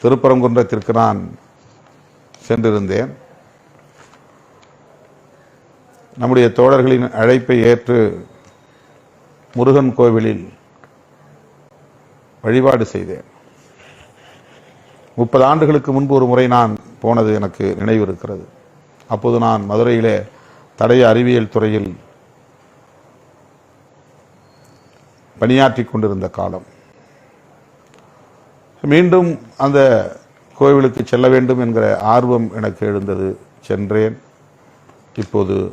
திருப்பரங்குன்றத்திற்கு நான் சென்றிருந்தேன். நம்முடைய தோழர்களின் அழைப்பை ஏற்று முருகன் கோவிலில் வழிபாடு செய்தேன். முப்பது ஆண்டுகளுக்கு முன்பு ஒரு முறை நான் போனது எனக்கு நினைவு இருக்கிறது அப்போது நான் மதுரையிலே தடய அறிவியல் துறையில் பணியாற்றி கொண்டிருந்த காலம். மீண்டும் அந்த கோவிலுக்கு செல்ல வேண்டும் என்கிற ஆர்வம் எனக்கு எழுந்தது. சென்றேன். இப்போது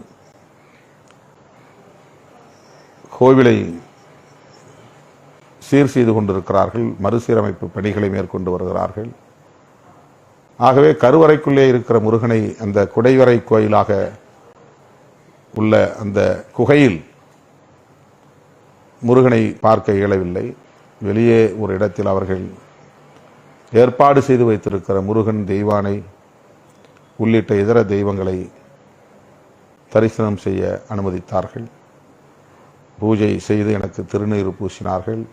கோவிலை சீர் செய்து கொண்டிருக்கிறார்கள். மறுசீரமைப்பு பணிகளை மேற்கொண்டு வருகிறார்கள். ஆகவே கருவறைக்குள்ளே இருக்கிற முருகனை அந்த குடைவரை கோயிலாக உள்ள அந்த குகையில் முருகனை பார்க்க இயலவில்லை. வெளியே ஒரு இடத்தில் அவர்கள் ஏற்பாடு செய்து வைத்திருக்கிற முருகன் தெய்வானை உள்ளிட்ட இதர தெய்வங்களை தரிசனம் செய்ய அனுமதித்தார்கள். பூஜை செய்து எனக்கு திருநீர் பூசினார்கள்.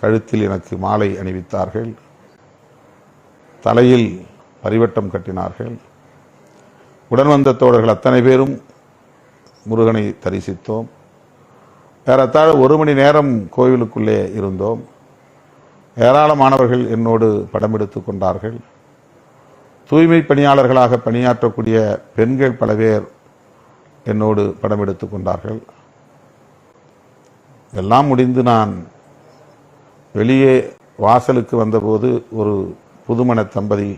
கழுத்தில் எனக்கு மாலை அணிவித்தார்கள். தலையில் பரிவட்டம் கட்டினார்கள். உடன் வந்த தோழர்கள் அத்தனை பேரும் முருகனை தரிசித்தோம். ஏறத்தாழ ஒரு மணி நேரம் கோவிலுக்குள்ளே இருந்தோம். ஏராளமானவர்கள் என்னோடு படம் எடுத்து கொண்டார்கள். தூய்மை பணியாளர்களாக பணியாற்றக்கூடிய பெண்கள் பல பேர் என்னோடு படம் எடுத்து கொண்டார்கள். எல்லாம் முடிந்து நான் வெளியே வாசலுக்கு வந்தபோது ஒரு புதுமண தம்பதி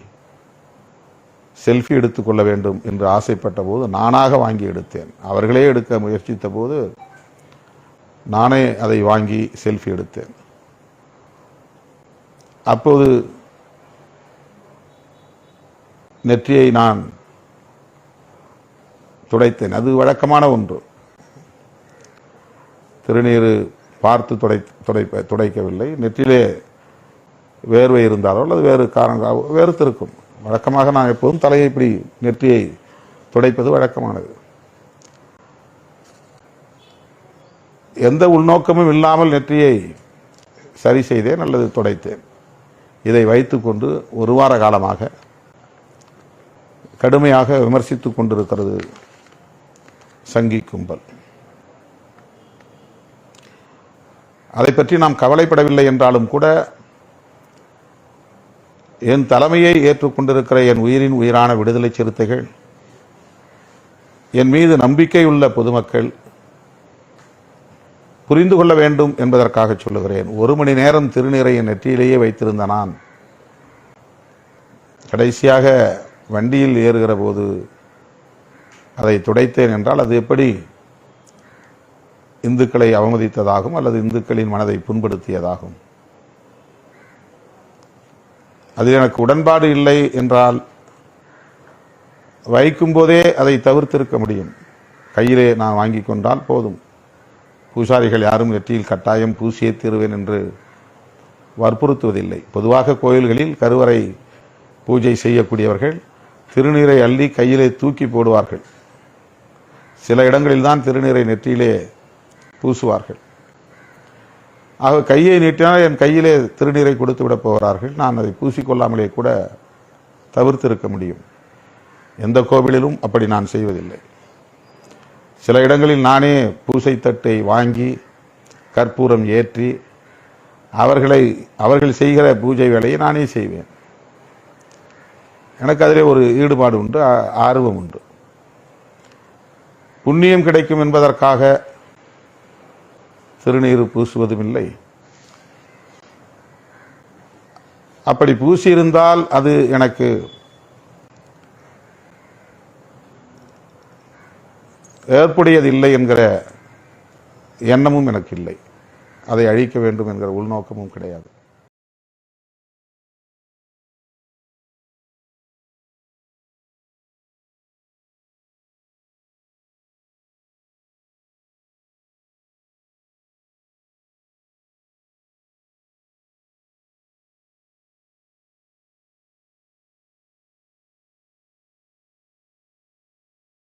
செல்ஃபி எடுத்துக்கொள்ள வேண்டும் என்று ஆசைப்பட்ட போது நானாக வாங்கி எடுத்தேன். அவர்களே எடுக்க முயற்சித்த போது நானே அதை வாங்கி செல்ஃபி எடுத்தேன். அப்போது நெற்றியை நான் துடைத்தேன். அது வழக்கமான ஒன்று. திருநீர் பார்த்து துடை துடைப்ப துடைக்கவில்லை. நெற்றிலே வேர்வை இருந்தாலோ அல்லது வேறு காரணங்களாக வேறுத்திருக்கும் வழக்கமாக நான் எப்போதும் தலையை இப்படி நெற்றியை துடைப்பது வழக்கமானது. எந்த உள்நோக்கமும் இல்லாமல் நெற்றியை சரி செய்தேன் அல்லது துடைத்தேன். இதை வைத்துக்கொண்டு ஒரு வார காலமாக கடுமையாக விமர்சித்து கொண்டிருக்கிறது சங்கி கும்பல். அதை பற்றி நாம் கவலைப்படவில்லை என்றாலும் கூட என் தலைமையை ஏற்றுக்கொண்டிருக்கிற என் உயிரின் உயிரான விடுதலை சிறுத்தைகள் என் மீது நம்பிக்கையுள்ள பொதுமக்கள் புரிந்து கொள்ள வேண்டும் என்பதற்காக சொல்லுகிறேன். ஒரு மணி நேரம் திருநீரை என் நெற்றியிலேயே வைத்திருந்த நான் கடைசியாக வண்டியில் ஏறுகிற போது அதை துடைத்தேன் என்றால் அது எப்படி இந்துக்களை அவமதித்ததாகும் அல்லது இந்துக்களின் மனதை புண்படுத்தியதாகும்? அதில் எனக்கு உடன்பாடு இல்லை என்றால் வைக்கும்போதே அதை தவிர்த்திருக்க முடியும். கையிலே நான் வாங்கி கொண்டால் போதும். பூசாரிகள் யாரும் நெற்றியில் கட்டாயம் பூசியே தீருவேன் என்று வற்புறுத்துவதில்லை. பொதுவாக கோயில்களில் கருவறை பூஜை செய்யக்கூடியவர்கள் திருநீரை அள்ளி கையிலே தூக்கி போடுவார்கள். சில இடங்களில் தான் திருநீரை நெற்றியிலே பூசுவார்கள். ஆக கையை நீட்டினால் என் கையிலே திருநீரை கொடுத்து விட போகிறார்கள். நான் அதை பூசிக்கொள்ளாமலே கூட தவிர்த்திருக்க முடியும். எந்த கோவிலிலும் அப்படி நான் செய்வதில்லை. சில இடங்களில் நானே பூசை தட்டை வாங்கி கற்பூரம் ஏற்றி அவர்களை அவர்கள் செய்கிற பூஜை வேலையை நானே செய்வேன். எனக்கு அதிலே ஒரு ஈடுபாடு உண்டு ஆர்வம் உண்டு. புண்ணியம் கிடைக்கும் என்பதற்காக திருநீர் பூசுவதும் இல்லை அப்படி பூசியிருந்தால் அது எனக்கு ஏற்புடையதில்லை என்கிற எண்ணமும் எனக்கு இல்லை அதை அழிக்க வேண்டும் என்கிற உள்நோக்கமும் கிடையாது.